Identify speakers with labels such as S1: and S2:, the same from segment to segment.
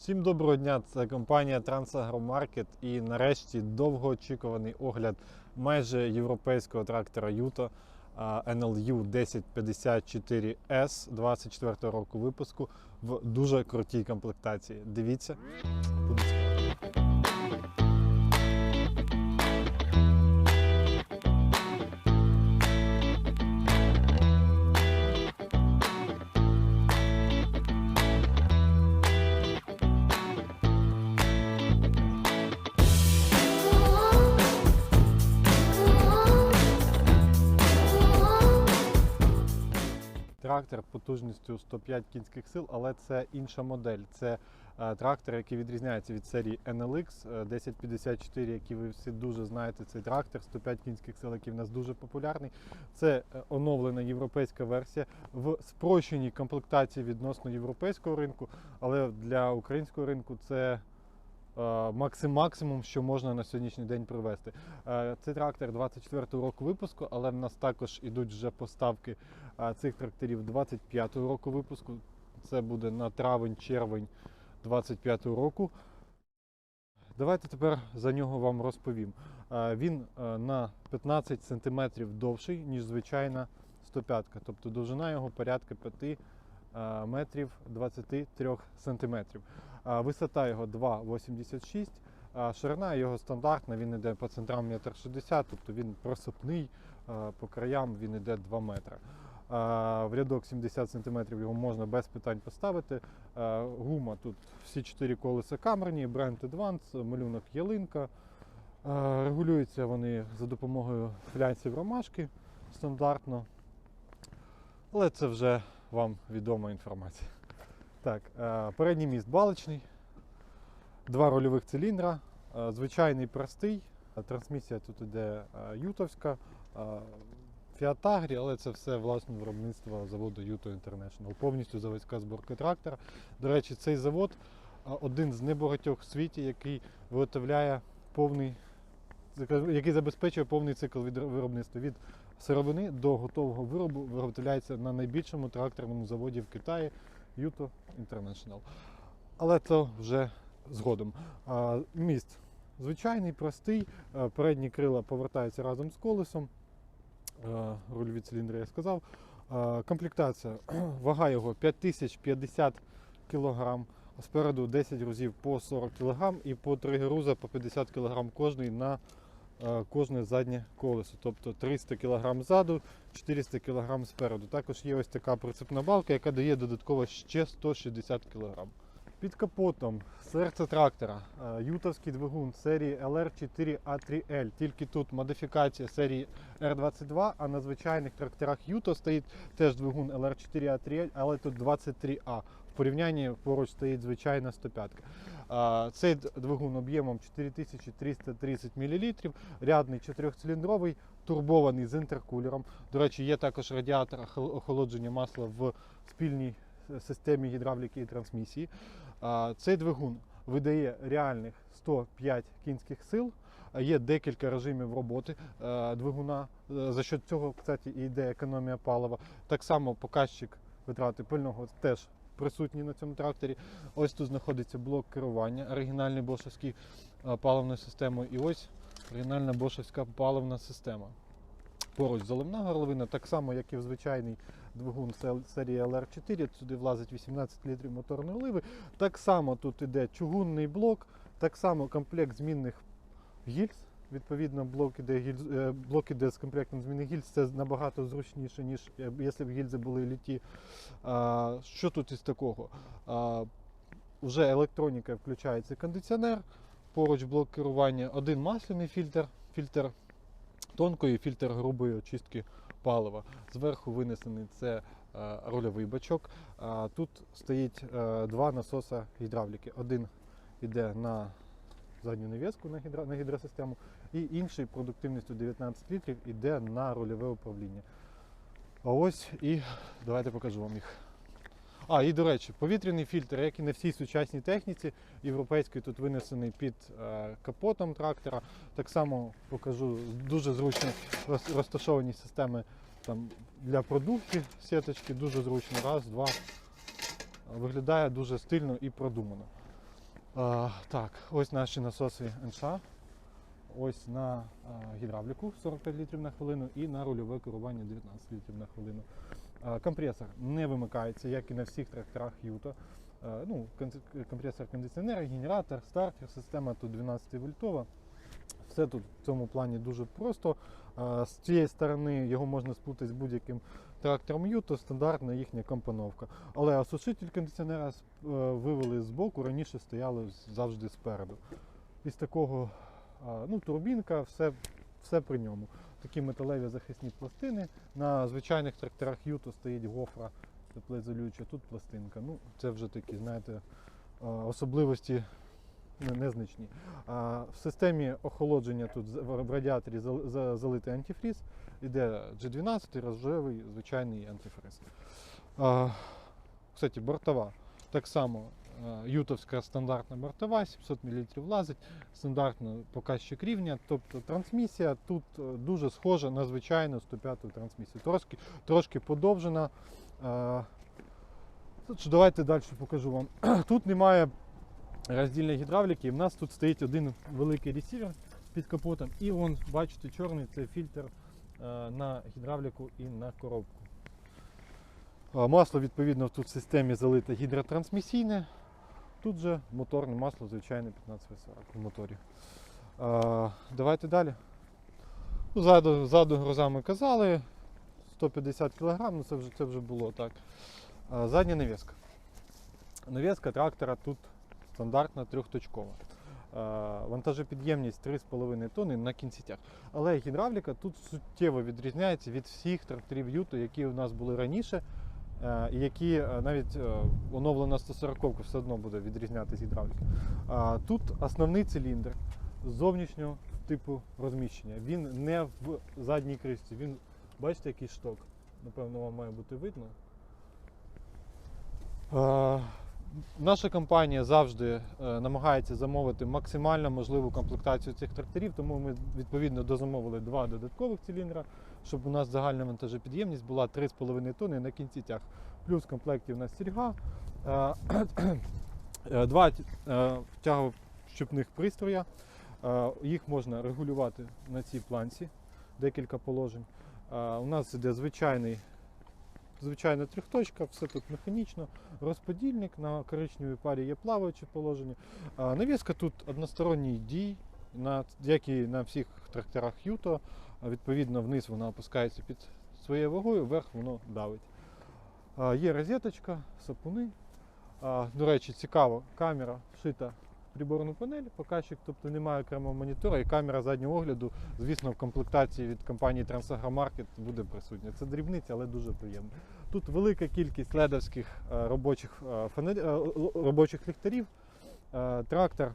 S1: Всім доброго дня! Це компанія Трансагромаркет і нарешті довгоочікуваний огляд майже європейського трактора Юто а, NLU 1054S 24 року випуску в дуже крутій комплектації. Дивіться. Трактор потужністю 105 кінських сил, але це інша модель. Це е, трактор, який відрізняється від серії NLX е, 1054, який ви всі дуже знаєте. Цей трактор 105 кінських сил, який в нас дуже популярний. Це е, оновлена європейська версія в спрощеній комплектації відносно європейського ринку, але для українського ринку це максим максимум, що можна на сьогоднішній день привезти. Е, Це трактор 24-го року випуску, але в нас також ідуть вже поставки е, цих тракторів 25-го року випуску. Це буде на травень-червень 25-го року. Давайте тепер за нього вам розповім. Е, Він е, на 15 см довший, ніж звичайна 105. Тобто довжина його порядка 5 е, метрів 23 сантиметрів. Висота його 2,86, а ширина його стандартна, він йде по центрам 1,60 м, тобто він просипний, по краям він йде 2 метри. В рядок 70 см його можна без питань поставити. Гума тут всі 4 колеса камерні, бренд Advance, малюнок ялинка. Регулюються вони за допомогою флянців ромашки стандартно. Але це вже вам відома інформація. Так, е, передній міст балочний, два рольових циліндра, е, звичайний простий. Е, Трансмісія тут іде ютовська, Agri, але це все власне виробництво заводу Юто International. Повністю заводська зборка трактора. До речі, цей завод один з небагатьох в світі, який виготовляє повний, який забезпечує повний цикл від виробництва від сировини до готового виробу виготовляється на найбільшому тракторному заводі в Китаї. Юто International. Але це вже згодом. Міст звичайний, простий. Передні крила повертаються разом з колесом. Рульові циліндри я сказав. Комплектація. Вага його 5050 кг. Спереду 10 грузів по 40 кг і по 3 груза по 50 кг кожний на кожне заднє колесо. Тобто 300 кг ззаду, 400 кг спереду. Також є ось така прицепна балка, яка дає додатково ще 160 кг. Під капотом серце трактора, е, ютовський двигун серії LR4A3L. Тільки тут модифікація серії R22, а на звичайних тракторах Юто стоїть теж двигун LR4A3L, але тут 23A. В порівнянні поруч стоїть звичайна 105. А, Цей двигун об'ємом 4330 мл, рядний чотирьохциліндровий, турбований з інтеркулером. До речі, є також радіатор охолодження масла в спільній системі гідравліки і трансмісії. Цей двигун видає реальних 105 кінських сил. Є декілька режимів роботи е, двигуна. Е, За що цього, кстати, і йде економія палива. Так само показчик витрати пильного теж присутній на цьому тракторі. Ось тут знаходиться блок керування, оригінальний бошевський е, паливною системою. І ось оригінальна бошевська паливна система. Поруч заливна горловина, так само, як і в звичайний двигун серії LR4, сюди влазить 18 літрів моторної оливи. Так само тут іде чугунний блок, так само комплект змінних гільз. Відповідно, блок іде, гільз, е, блок іде з комплектом змінних гільз. Це набагато зручніше, ніж е, якщо б гільзи були літі. А, що тут із такого? А, вже електроніка включається кондиціонер, поруч блок керування, один масляний фільтр, фільтр тонкої, фільтр грубої очистки палива. Зверху винесений це е, рольовий бачок. Тут стоїть е, два насоси гідравліки. Один йде на задню навіску на, гідро, на гідросистему, і інший продуктивністю 19 літрів йде на рульове управління. А ось і давайте покажу вам їх. А, і до речі, повітряний фільтр, як і на всій сучасній техніці, європейський тут винесений під е, капотом трактора. Так само покажу дуже зручно розташовані системи там, для продувки сіточки, дуже зручно. Раз, два. Виглядає дуже стильно і продумано. А, так, ось наші насоси НШ. Ось на а, гідравліку 45 літрів на хвилину і на рульове керування 19 літрів на хвилину. Компресор не вимикається, як і на всіх тракторах Юто. Ну, компресор кондиціонера, генератор, стартер, система тут 12 вольтова. Все тут в цьому плані дуже просто. З цієї сторони його можна сплутати з будь-яким трактором Юто, стандартна їхня компоновка. Але осушитель кондиціонера е, вивели з боку, раніше стояли завжди спереду. Із такого, ну, турбінка, все, все при ньому. Такі металеві захисні пластини. На звичайних тракторах Юто стоїть гофра теплоізолююча, тут пластинка. Ну, це вже такі, знаєте, особливості незначні. В системі охолодження тут в радіаторі залитий антифріз, іде G12, рожевий, звичайний антифриз. Кстати, бортова. Так само ютовська стандартна бортова, 700 мл влазить, стандартно показчик рівня. Тобто трансмісія тут е, дуже схожа на звичайну 105 трансмісію. Трошки, трошки подовжена. А, давайте далі покажу вам. Тут немає роздільної гідравліки. У нас тут стоїть один великий ресівер під капотом, і вон, бачите, чорний це фільтр е, на гідравліку і на коробку. Масло, відповідно, тут в системі залите гідротрансмісійне. Тут же моторне масло, звичайне 15В40 в моторі. А, давайте далі. Ну, Ззаду, ззаду грозами казали. 150 кг, ну це вже, це вже було так. А, задня навіска. Навіска трактора тут стандартна трьохточкова. Вантажопідємність 3,5 тонни на кінцітях. Але гідравліка тут суттєво відрізняється від всіх тракторів Юто, які у нас були раніше, які е, навіть е, оновлена 140 все одно буде відрізнятися гідравліка. А Тут основний циліндр зовнішнього типу розміщення. Він не в задній кришці, він, бачите, який шток. Напевно, вам має бути видно. Е, Наша компанія завжди е, намагається замовити максимально можливу комплектацію цих тракторів, тому ми відповідно дозамовили два додаткових циліндра, щоб у нас загальна вантажопідємність була 3,5 тонни на кінці тяг. Плюс в комплекті у нас сільга, е, е, два е, тяговщипних пристрої. Е, Їх можна регулювати на цій планці, декілька положень. У нас іде звичайний звичайна трьохточка, все тут механічно. Розподільник на коричневій парі є плаваюче положення. Навіска тут односторонній дій, як і на всіх тракторах Юто. Відповідно, вниз вона опускається під своєю вагою, вверх воно давить. Є розеточка, сапуни. До речі, цікаво, камера вшита в приборну панель, показчик, тобто немає окремого монітора, і камера заднього огляду, звісно, в комплектації від компанії Transagro буде присутня. Це дрібниця, але дуже приємно. Тут велика кількість ледовських е, робочих, е, е, робочих ліхтарів. Трактор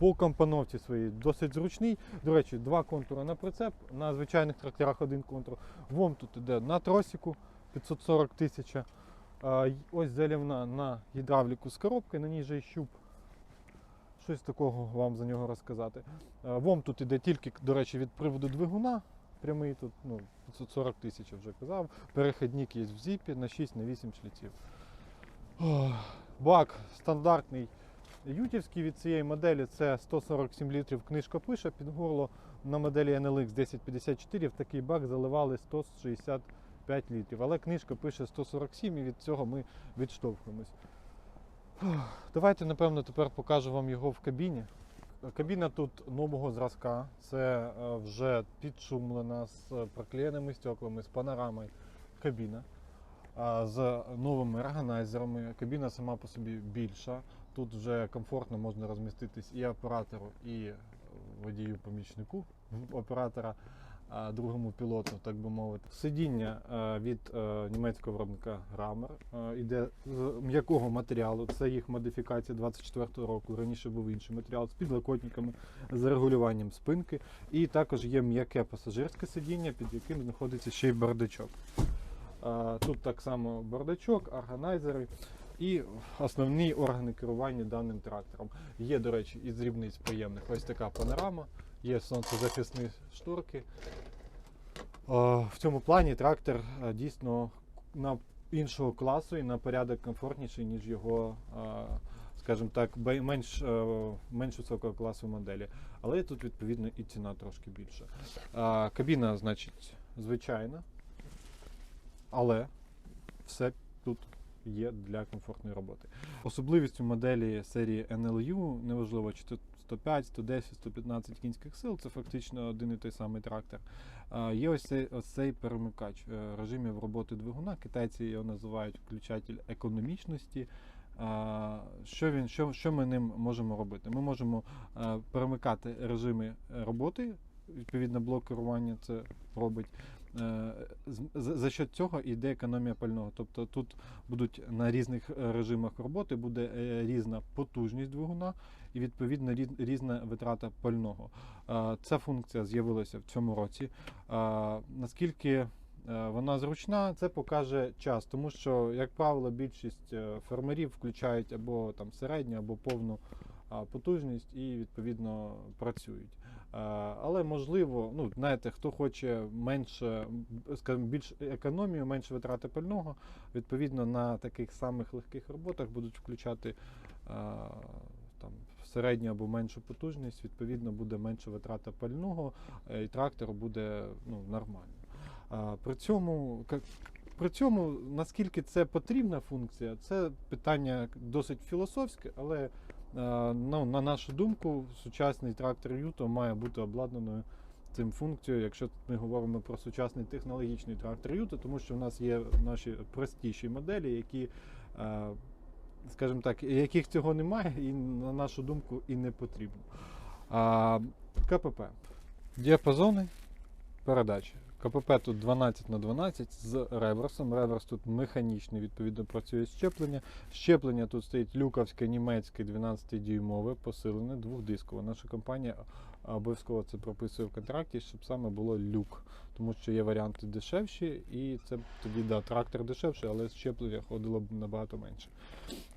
S1: по компоновці своїй досить зручний. До речі, два контури на прицеп, на звичайних тракторах один контур. ВОМ тут іде на тросіку 540 тисяч. Ось заливна на гідравліку з коробки, на ній же щуп. Щось такого вам за нього розказати. ВОМ тут іде тільки, до речі, від приводу двигуна. Прямий тут ну, 540 тисяч вже казав. Перехідник є в зіпі на 6 на 8 шліців. Бак стандартний ютівський від цієї моделі це 147 літрів. Книжка пише під горло. На моделі NLX 1054 в такий бак заливали 165 літрів. Але книжка пише 147 і від цього ми відштовхуємось. Давайте, напевно, тепер покажу вам його в кабіні. Кабіна тут нового зразка. Це е, вже підшумлена з проклеєними стеклами, з панорамою кабіна. З новими органайзерами. Кабіна сама по собі більша. Тут вже комфортно можна розміститись і оператору, і водію-помічнику оператора, другому пілоту, так би мовити. Сидіння е, від е, німецького виробника е, іде з м'якого матеріалу. Це їх модифікація 24-го року. Раніше був інший матеріал з підлокотниками, з регулюванням спинки. І також є м'яке пасажирське сидіння, під яким знаходиться ще й бардачок. Е, Тут так само бардачок, органайзери і основні органи керування даним трактором. Є, до речі, із дрібниць приємних ось така панорама, є сонцезахисні шторки. Е, В цьому плані трактор е, дійсно на іншого класу і на порядок комфортніший, ніж його е, скажімо так, менш, е, менш високого класу моделі. Але тут відповідно і ціна трошки більша. Кабіна, значить, звичайна, але все тут є для комфортної роботи. Особливістю моделі серії NLU, неважливо, чи тут 105, 110, 115 кінських сил, це фактично один і той самий трактор. Є ось цей, ось цей перемикач е, режимів роботи двигуна. Китайці його називають включатель економічності. Що, він, що, що ми ним можемо робити? Ми можемо е, перемикати режими роботи, відповідно, блок керування це робить. Е, За, счет цього йде економія пального. Тобто тут будуть на різних е, режимах роботи буде е, різна потужність двигуна і відповідно різна витрата пального. Ця функція з'явилася в цьому році. Наскільки вона зручна, це покаже час, тому що, як правило, більшість фермерів включають або там середню, або повну потужність і відповідно працюють. Але можливо, ну знаєте, хто хоче менше, скажімо, більш економію, менше витрати пального, відповідно на таких самих легких роботах будуть включати там середню або меншу потужність, відповідно буде менша витрата пального, е, і трактор буде ну, нормально. При цьому, при цьому, наскільки це потрібна функція, це питання досить філософське, але ну, на нашу думку, сучасний трактор Юто має бути обладнаною цим функцією, якщо ми говоримо про сучасний технологічний трактор Юто, тому що в нас є наші простіші моделі, які, е, скажімо так, яких цього немає, і на нашу думку і не потрібно. КПП. Діапазони передачі. КПП тут 12 на 12 з реверсом. Реверс тут механічний, відповідно, працює щеплення. Щеплення тут стоїть люкавське німецьке 12-дюймове, посилене, двохдискове. Наша компанія обов'язково це прописує в контракті, щоб саме було люк. Тому що є варіанти дешевші, і це тоді да, трактор дешевший, але щеплення ходило б набагато менше.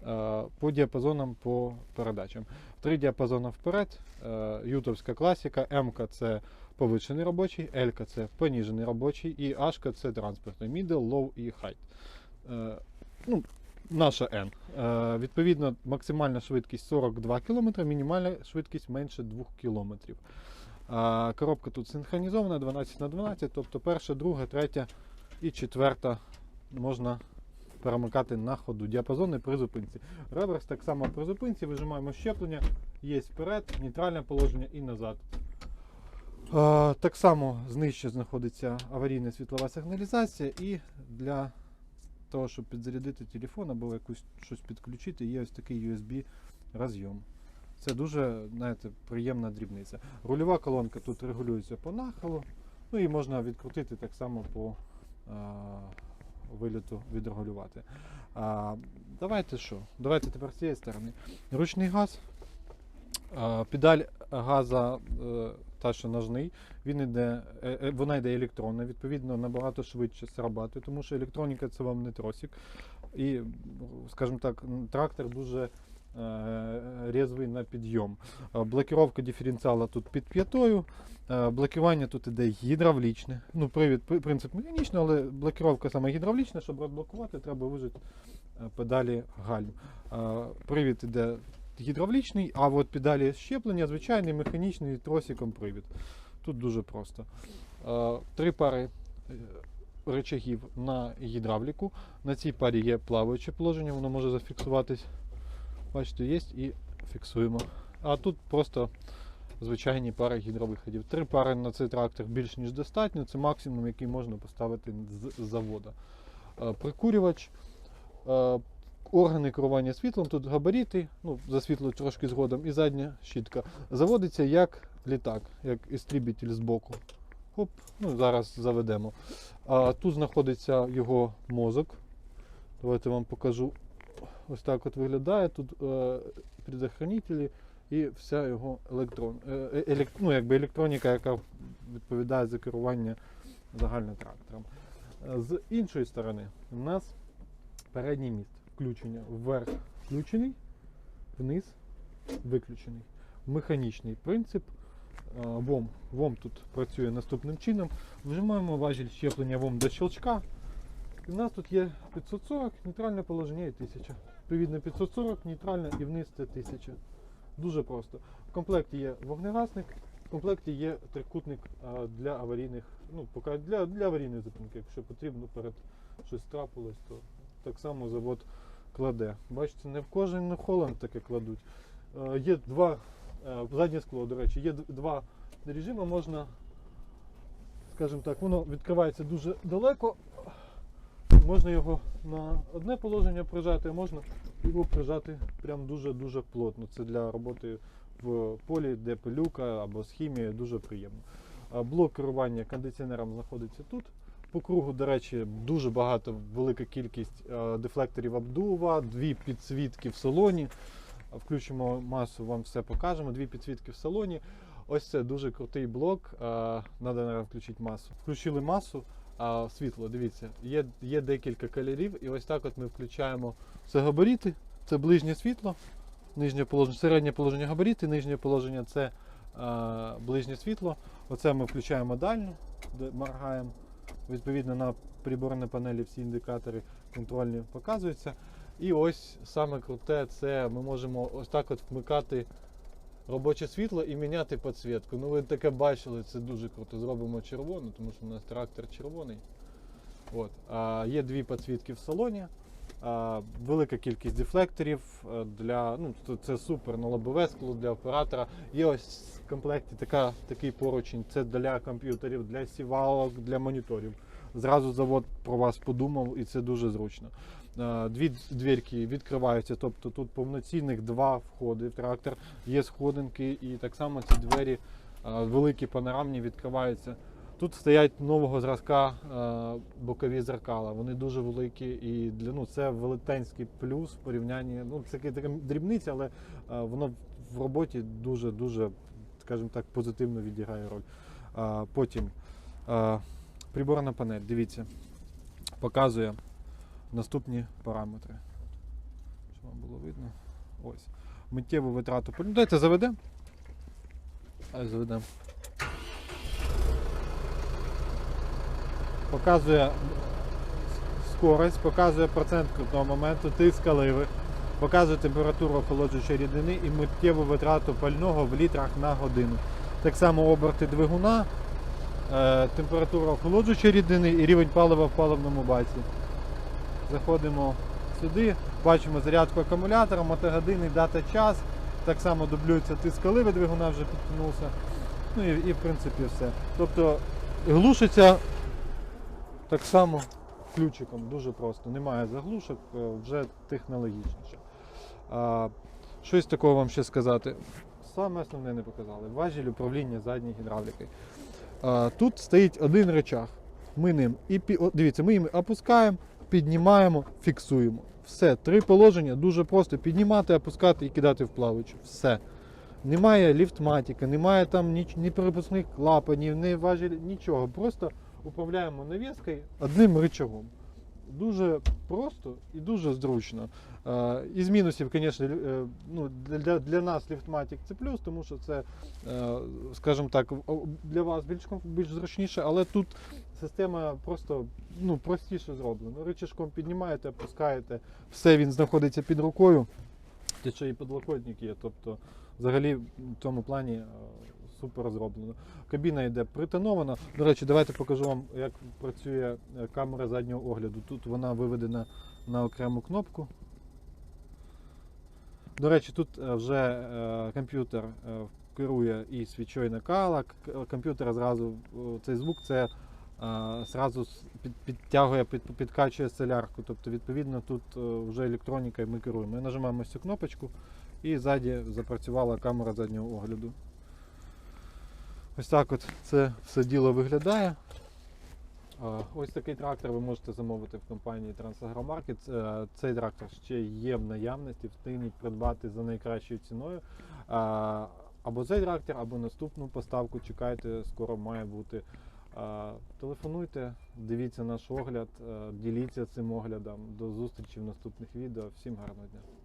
S1: Е, По діапазонам, по передачам. Три діапазони вперед. Е, Ютовська класіка, М це повищений робочий, L це поніжений робочий, і H це транспортний, middle, low і high. Е, ну, наша N. Е, відповідно, максимальна швидкість 42 км, мінімальна швидкість менше 2 км. Е, коробка тут синхронізована 12 на 12, тобто перша, друга, третя і четверта можна перемикати на ходу. Діапазони при зупинці. Реверс так само при зупинці, вижимаємо щеплення, є вперед, нейтральне положення і назад. Так само знижче знаходиться аварійна світлова сигналізація, і для того, щоб підзарядити телефон або якусь щось підключити, є ось такий USB розйом. Це дуже знаєте, приємна дрібниця. Рульова колонка тут регулюється по нахилу, ну і можна відкрутити так само по а, виліту відрегулювати. А, давайте що? Давайте тепер з цієї сторони. Ручний газ. А, педаль газа, е, та що ножний, він іде, е, е, вона йде електронна, відповідно, набагато швидше срабатує, тому що електроніка це вам не тросик. І, скажімо так, трактор дуже е, різвий на підйом. Блокировка диференціала тут під п'ятою. Блокування тут іде гідравлічне. Ну, привід, принцип механічний, але блокировка саме гідравлічна, щоб розблокувати, треба вижити педалі гальм. Привід іде гідравлічний, а от педалі щеплення звичайний механічний тросиком привід. Тут дуже просто. Е, Три пари е, речагів на гідравліку. На цій парі є плаваюче положення, воно може зафіксуватись. Бачите, є і фіксуємо. А тут просто звичайні пари гідровиходів. Три пари на цей трактор більш ніж достатньо. Це максимум, який можна поставити з завода. Е, Прикурювач. Органи керування світлом, тут габаріти, ну, за світло трошки згодом, і задня щітка. Заводиться як літак, як істрібітель з боку. Хоп, ну, зараз заведемо. А тут знаходиться його мозок. Давайте вам покажу. Ось так от виглядає. Тут е, предохранителі і вся його електрон, е, е, ну, якби електроніка, яка відповідає за керування загальним трактором. З іншої сторони, у нас передній міст. Включення вверх включений, вниз виключений. Механічний принцип. Е, ВОМ. ВОМ тут працює наступним чином. Вжимаємо важіль щеплення ВОМ до щелчка. І у нас тут є 540, нейтральне положення і 1000. відповідно 540, нейтральна і вниз це 1000. Дуже просто. В комплекті є вогнегасник, в комплекті є трикутник для аварійних, ну, для, для аварійної зупинки. Якщо потрібно перед щось трапилось, то так само завод кладе. Бачите, не в кожен, не в Холланд таке кладуть. Е, Є два, е, заднє скло, до речі, є два режими, можна, скажімо так, воно відкривається дуже далеко. Можна його на одне положення прижати, а можна його прижати прям дуже-дуже плотно. Це для роботи в полі, де пилюка або з хімією, дуже приємно. Блок керування кондиціонером знаходиться тут. По кругу, до речі, дуже багато, велика кількість е, дефлекторів обдува, дві підсвітки в салоні. Включимо масу, вам все покажемо. Дві підсвітки в салоні. Ось це дуже крутий блок. Треба, наверное, включити масу. Включили масу, а світло, дивіться, є, є декілька кольорів, і ось так от ми включаємо це габаріти, це ближнє світло, нижнє положення, середнє положення габаріти, нижнє положення це а, ближнє світло. Оце ми включаємо дальню, моргаємо. Відповідно на приборній панелі всі індикатори контрольні показуються. І ось саме круте, це ми можемо ось так от вмикати робоче світло і міняти підсвітку. Ну ви таке бачили, це дуже круто. Зробимо червону, тому що у нас трактор червоний. От. А, є дві підсвітки в салоні. А, велика кількість дефлекторів е, для ну це супер на лобове скло для оператора. Є ось в комплекті така, такий поручень. Це для комп'ютерів, для сівалок, для моніторів. Зразу завод про вас подумав, і це дуже зручно. Е, Дві двірки відкриваються, тобто тут повноцінних два входи в трактор, є сходинки, і так само ці двері е, великі панорамні відкриваються. Тут стоять нового зразка е, бокові зеркала. Вони дуже великі і для ну це велетенський плюс в порівнянні. Ну це така дрібниця, але воно в роботі дуже дуже, скажімо так, позитивно відіграє роль. А, потім е, приборна панель. Дивіться, показує наступні параметри. Щоб вам було видно. Ось. Миттєву витрату пального. Дайте заведемо. Заведемо. Показує скорость, показує процент крутного моменту, тиск каливи, показує температуру охолоджуючої рідини і миттєву витрату пального в літрах на годину. Так само оберти двигуна, е, температура охолоджуючої рідини і рівень палива в паливному баці. Заходимо сюди, бачимо зарядку акумулятора, мотогодини, дата час. Так само дублюється тиск двигуна вже підтягнувся. Ну і, і в принципі все. Тобто глушиться так само ключиком, дуже просто. Немає заглушок, е, вже технологічніше. А, щось такого вам ще сказати. Саме основне не показали. Важіль управління задньої гідравліки. А, тут стоїть один речах. Ми ним і дивіться, ми їм опускаємо, піднімаємо, фіксуємо. Все, три положення, дуже просто піднімати, опускати і кидати в плавучу. Все. Немає ліфтматіка, немає там ні, ні перепускних клапанів, ні важель, нічого. Просто управляємо навіскою одним рычагом. Дуже просто і дуже зручно. Е, Із мінусів, звісно, е, ну, для, для нас ліфтматик це плюс, тому що це, е, скажімо так, для вас більш, більш зручніше, але тут система просто ну, простіше зроблена. Рычажком піднімаєте, опускаєте, все він знаходиться під рукою. Та ще і подлокотник є. Тобто, взагалі, в цьому плані супер зроблено. Кабіна йде притонована. До речі, давайте покажу вам, як працює е, камера заднього огляду. Тут вона виведена на окрему кнопку. До речі, тут е, вже е, комп'ютер керує і свічою накала. Комп'ютер зразу цей звук це зразу під, підтягує, під, підкачує солярку. Тобто, відповідно, тут вже електроніка ми керуємо. Ми нажимаємо цю кнопочку і ззаді запрацювала камера заднього огляду. Ось так от це все діло виглядає. Ось такий трактор ви можете замовити в компанії Трансагромаркет. Е, Цей трактор ще є в наявності, встигніть придбати за найкращою ціною. Або цей трактор, або наступну поставку чекайте, скоро має бути. Телефонуйте, дивіться наш огляд, е, діліться цим оглядом. До зустрічі в наступних відео. Всім гарного дня!